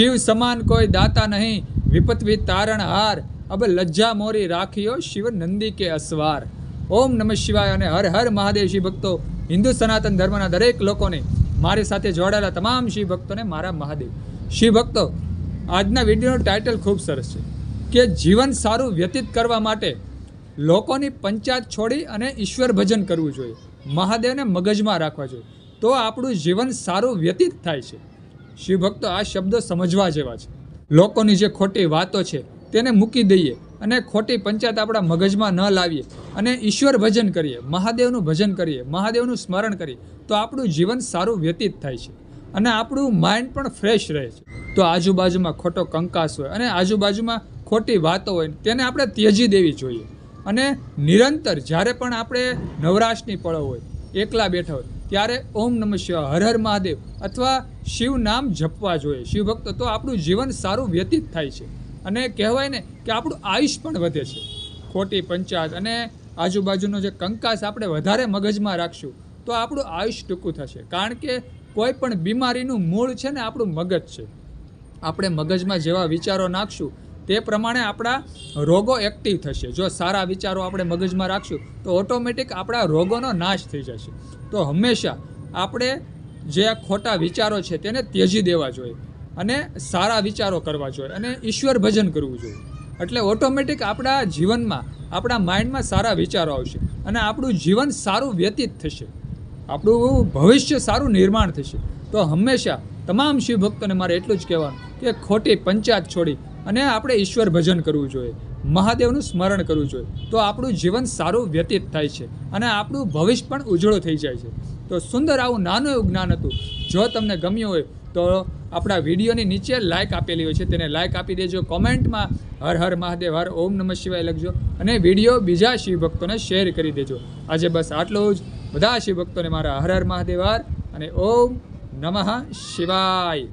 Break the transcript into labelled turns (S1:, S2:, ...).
S1: શિવ સમાન કોઈ દાતા નહીં. વિપત્વી તારણ હાર. અબ લજ્જા મોરી રાખ્યો શિવ નંદી કે અસવાર. ઓમ નમઃ શિવાય અને હર હર મહાદેવ શિવ ભક્તો. હિન્દુ સનાતન ધર્મના દરેક લોકોને મારી સાથે જોડાયેલા તમામ શિવ ભક્તોને મારા મહાદેવ. શિવ ભક્તો, આજના વિડીયોનું ટાઇટલ ખૂબ સરસ છે કે જીવન સારું વ્યતીત કરવા માટે લોકોની પંચાયત છોડી અને ઈશ્વર ભજન કરવું જોઈએ. મહાદેવને મગજમાં રાખવા જોઈએ. તો આપણું જીવન સારું વ્યતીત થાય છે. શિવભક્તો આ શબ્દો સમજવા જેવા છે. લોકોની જે ખોટી વાતો છે, તેને મૂકી દઈએ અને ખોટી પંચાયત આપણા મગજમાં ન લાવીએ અને ઈશ્વર ભજન કરીએ, મહાદેવનું ભજન કરીએ, મહાદેવનું સ્મરણ કરીએ, તો આપણું જીવન સારું વ્યતીત થાય છે અને આપણું માઇન્ડ પણ ફ્રેશ રહે છે. તો આજુબાજુમાં ખોટો કંકાસ હોય અને આજુબાજુમાં ખોટી વાતો હોય, તેને આપણે ત્યજી દેવી જોઈએ. અને નિરંતર, જ્યારે પણ આપણે નવરાશની પળો હોય એકલા બેઠા હોય, ત્યારે ઓમ નમઃ શિવ હર હર મહાદેવ, અથવા શિવ નામ જપવા જોઈએ. શિવભક્ત તો આપણું જીવન સારું વ્યતીત થાય છે. અને કહેવાય ને કે આપણું આયુષ પણ વધે છે. ખોટી પંચાયત અને આજુબાજુનો જે કંકાસ આપણે વધારે મગજમાં રાખશું, તો આપણું આયુષ ટૂંકું થશે. કારણ કે કોઈ પણ બીમારીનું મૂળ છે ને આપણું મગજ છે. આપણે મગજમાં જેવા વિચારો નાખશું તે પ્રમાણે આપણા રોગો એક્ટિવ થશે. જો સારા વિચારો આપણે મગજમાં રાખશું, તો ઓટોમેટિક આપણા રોગોનો નાશ થઈ જશે. તો હંમેશા આપણે જે ખોટા વિચારો છે તેને ત્યજી દેવા જોઈએ અને સારા વિચારો કરવા જોઈએ અને ઈશ્વર ભજન કરવું જોઈએ. એટલે ઓટોમેટિક આપણા જીવનમાં, આપણા માઇન્ડમાં સારા વિચારો આવશે અને આપણું જીવન સારું વ્યતીત થશે. આપણું ભવિષ્ય સારું નિર્માણ થશે. તો હંમેશા તમામ શિવભક્તોને મારે એટલું જ કહેવાનું કે ખોટી પંચાયત છોડી અને આપણે ઈશ્વર ભજન કરવું જોઈએ, મહાદેવનું સ્મરણ કરવું જોઈએ, તો આપણું જીવન સારું વ્યતીત થાય છે અને આપણું ભવિષ્ય પણ ઉજળું થઈ જાય છે. તો સુંદર આવું નાનું એવું જ્ઞાન હતું. જો તમને ગમ્યું હોય, તો આપણા વિડીયોની નીચે લાઇક આપેલી હોય છે, તેને લાઇક આપી દેજો, કોમેન્ટમાં હર હર મહાદેવ, હર ઓમ નમઃ શિવાય લખજો અને વીડિયો બીજા શિવ ભક્તોને શેર કરી દેજો. આજે બસ આટલું જ. બધા શિવ ભક્તોને મારા હર હર મહાદેવ, હર અને ઓમ નમઃ શિવાય.